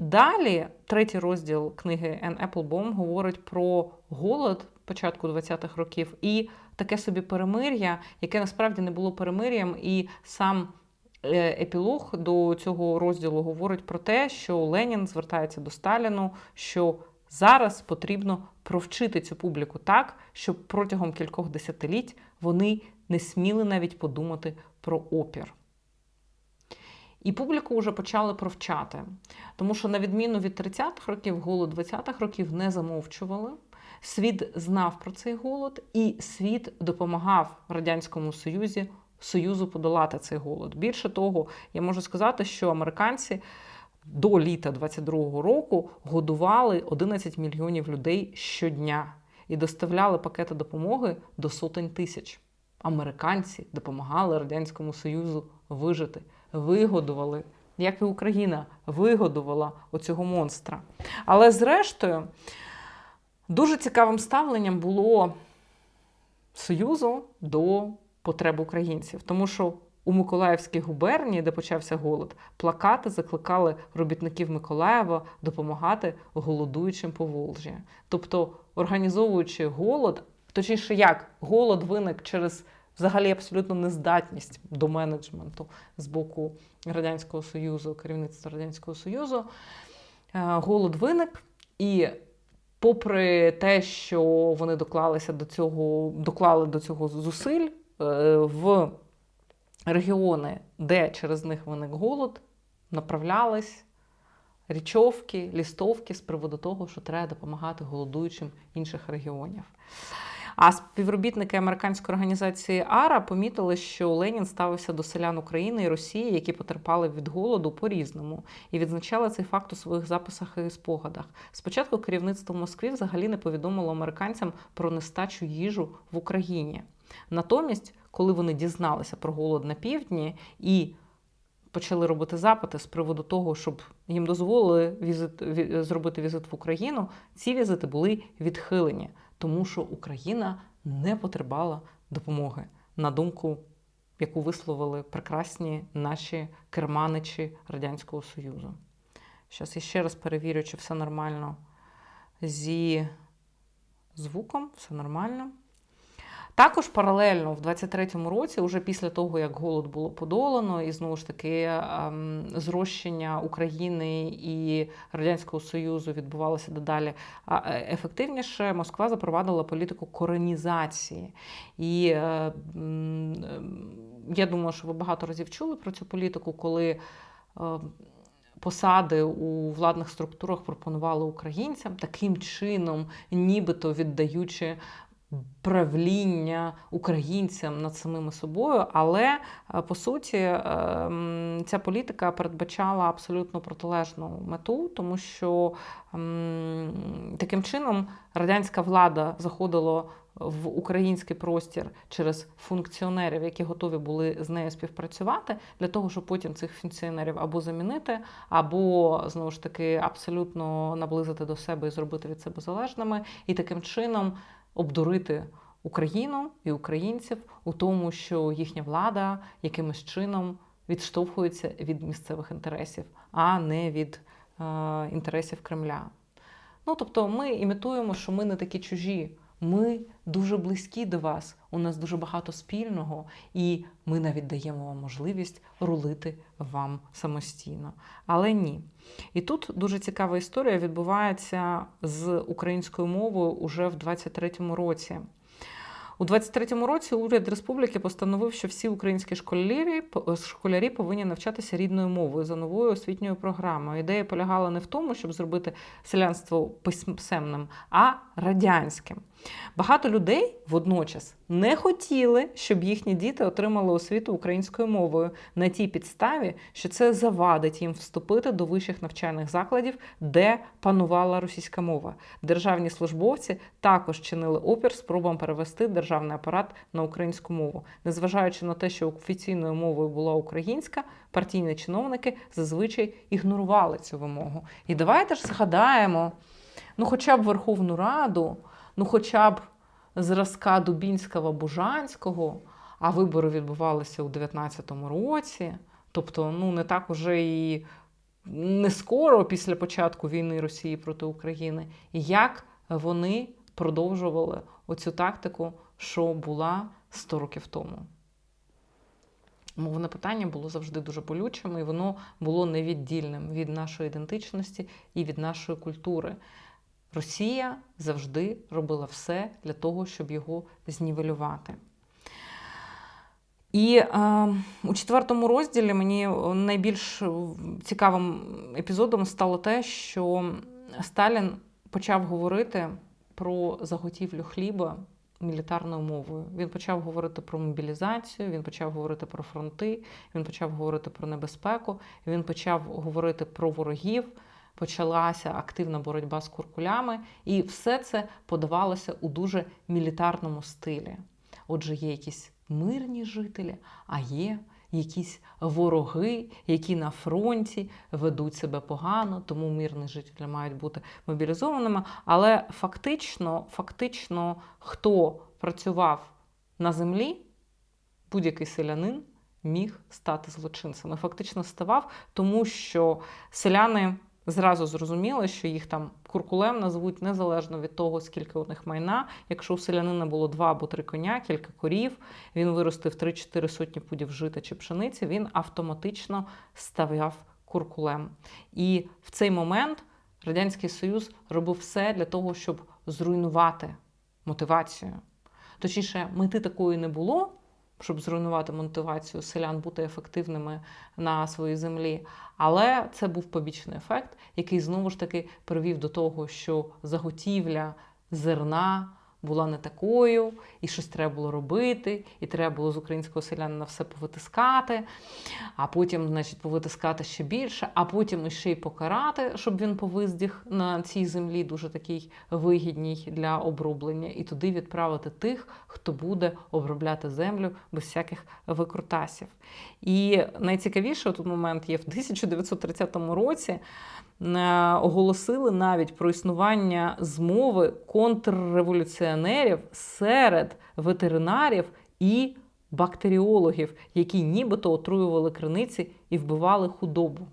далі третій розділ книги Енн Еплбом говорить про голод початку 20-х років і таке собі перемир'я, яке насправді не було перемир'ям, і сам е, епілог до цього розділу говорить про те, що Ленін звертається до Сталіну, що зараз потрібно провчити цю публіку так, щоб протягом кількох десятиліть вони не сміли навіть подумати про опір. І публіку вже почали провчати. Тому що, на відміну від 30-х років, голод 20-х років не замовчували. Світ знав про цей голод, і світ допомагав Радянському Союзі Союзу подолати цей голод. Більше того, я можу сказати, що американці до літа 22-го року годували 11 мільйонів людей щодня і доставляли пакети допомоги до сотень тисяч. Американці допомагали Радянському Союзу вижити, вигодували, як і Україна вигодувала оцього монстра. Але зрештою, дуже цікавим ставленням було Союзу до потреб українців, тому що у Миколаївській губернії, де почався голод, плакати закликали робітників Миколаєва допомагати голодуючим по Волжі. Тобто, організовуючи голод, точніше, як голод виник через взагалі абсолютну нездатність до менеджменту з боку Радянського Союзу, керівництва Радянського Союзу, е, голод виник і. Попри те, що вони доклалися до цього, доклали до цього зусиль е, в регіони, де через них виник голод, направлялись річовки, лістовки з приводу того, що треба допомагати голодуючим інших регіонів. А співробітники американської організації АРА помітили, що Ленін ставився до селян України і Росії, які потерпали від голоду по-різному, і відзначали цей факт у своїх записах і спогадах. Спочатку керівництво Москви взагалі не повідомило американцям про нестачу їжу в Україні. Натомість, коли вони дізналися про голод на півдні і почали робити запити з приводу того, щоб їм дозволили візит, зробити візит в Україну, ці візити були відхилені, тому що Україна не потребувала допомоги, на думку, яку висловили прекрасні наші керманичі Радянського Союзу. Зараз я ще раз перевірю, чи все нормально зі звуком, все нормально. Також паралельно в 23-му році, уже після того, як голод було подолано, і знову ж таки ем, зрощення України і Радянського Союзу відбувалося дедалі е, ефективніше, Москва запровадила політику коронізації. І е, я думаю, що ви багато разів чули про цю політику, коли. е, Посади у владних структурах пропонували українцям таким чином, нібито віддаючи правління українцям над самими собою, але е, по суті ем, ця політика передбачала абсолютно протилежну мету, тому що таким чином радянська влада заходила в український простір через функціонерів, які готові були з нею співпрацювати, для того, щоб потім цих функціонерів або замінити, або знову ж таки абсолютно наблизити до себе і зробити від себе залежними, і таким чином обдурити Україну і українців у тому, що їхня влада якимось чином відштовхується від місцевих інтересів, а не від е, інтересів Кремля. Ну тобто, ми імітуємо, що ми не такі чужі. Ми дуже близькі до вас, у нас дуже багато спільного, і ми навіть даємо вам можливість рулити вам самостійно. Але ні. І тут дуже цікава історія відбувається з українською мовою уже в 23-му році. У 23-му році уряд республіки постановив, що всі українські школярі, школярі повинні навчатися рідною мовою за новою освітньою програмою. Ідея полягала не в тому, щоб зробити селянство писемним, а радянським. Багато людей водночас не хотіли, щоб їхні діти отримали освіту українською мовою на тій підставі, що це завадить їм вступити до вищих навчальних закладів, де панувала російська мова. Державні службовці також чинили опір спробам перевести державний апарат на українську мову, незважаючи на те, що офіційною мовою була українська, партійні чиновники зазвичай ігнорували цю вимогу. І давайте ж згадаємо, ну, хоча б Верховну Раду ну хоча б зразка Дубінського Бужанського, а вибори відбувалися у 2019 році. Тобто, ну не так уже і не скоро після початку війни Росії проти України, як вони продовжували оцю тактику, що була 100 років тому. Мовне питання було завжди дуже болючим, і воно було невіддільним від нашої ідентичності і від нашої культури. Росія завжди робила все для того, щоб його знівелювати. І е, у четвертому розділі мені найбільш цікавим епізодом стало те, що Сталін почав говорити про заготівлю хліба мілітарною мовою. Він почав говорити про мобілізацію, він почав говорити про фронти, він почав говорити про небезпеку, він почав говорити про ворогів. Почалася активна боротьба з куркулями, і все це подавалося у дуже мілітарному стилі. Отже, є якісь мирні жителі, а є якісь вороги, які на фронті ведуть себе погано, тому мирні жителі мають бути мобілізованими. Але фактично, фактично, хто працював на землі, будь-який селянин міг стати злочинцем. І Фактично ставав, тому що селяни. Зразу зрозуміли, що їх там куркулем назвуть незалежно від того, скільки у них майна. Якщо у селянина було два або три коня, кілька корів, він виростив 3-4 сотні пудів жита чи пшениці, він автоматично ставав куркулем. І в цей момент Радянський Союз робив все для того, щоб зруйнувати мотивацію. Точніше, мети такої не було. Щоб зруйнувати мотивацію селян бути ефективними на своїй землі. Але це був побічний ефект, який знову ж таки привів до того, що заготівля зерна була не такою, і щось треба було робити, і треба було з українського селянина все повитискати, а потім, значить, повитискати ще більше, а потім іще й покарати, щоб він повиздіг на цій землі, дуже такій вигідній для оброблення, і туди відправити тих, хто буде обробляти землю без всяких викрутасів. І найцікавіше тут момент є в 1930 році. Оголосили навіть про існування змови контрреволюціонерів серед ветеринарів і бактеріологів, які нібито отруювали криниці і вбивали худобу.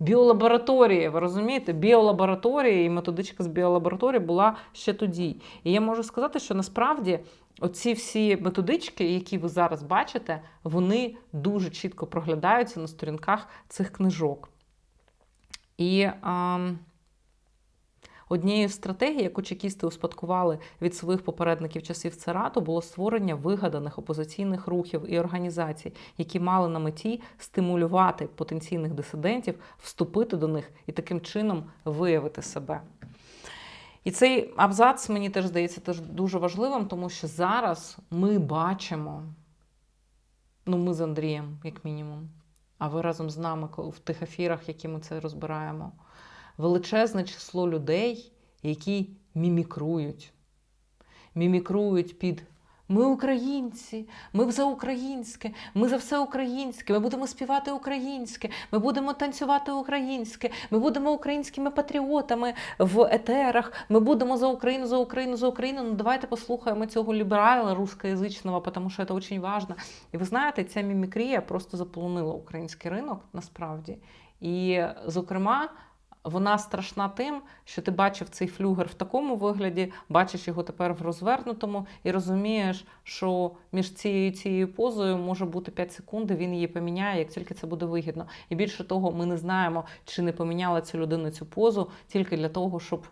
Біолабораторії, ви розумієте, біолабораторії і методичка з біолабораторії була ще тоді. І я можу сказати, що насправді оці всі методички, які ви зараз бачите, вони дуже чітко проглядаються на сторінках цих книжок. І а, однією з стратегій, яку чекісти успадкували від своїх попередників часів царату, було створення вигаданих опозиційних рухів і організацій, які мали на меті стимулювати потенційних дисидентів, вступити до них і таким чином виявити себе. І цей абзац мені теж здається теж дуже важливим, тому що зараз ми бачимо, ну ми з Андрієм, як мінімум, а ви разом з нами в тих ефірах, які ми це розбираємо, величезне число людей, які мімікрують. Мімікрують під ми українці, ми за українське, ми за все українське, ми будемо співати українське, ми будемо танцювати українське, ми будемо українськими патріотами в етерах, ми будемо за Україну, за Україну, за Україну. Ну давайте послухаємо цього ліберала русскоязичного, тому що це дуже важливо. І ви знаєте, ця мімікрія просто заполонила український ринок насправді. І, зокрема, вона страшна тим, що ти бачив цей флюгер в такому вигляді, бачиш його тепер в розвернутому, і розумієш, що між цією цією позою може бути 5 секунд, і він її поміняє, як тільки це буде вигідно. І більше того, ми не знаємо, чи не поміняла ця людина цю позу тільки для того, щоб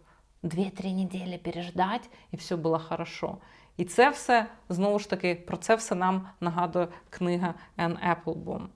2-3 неділі переждати, і все було хорошо. І це все знову ж таки про це все нам нагадує книга Ен Еплбом.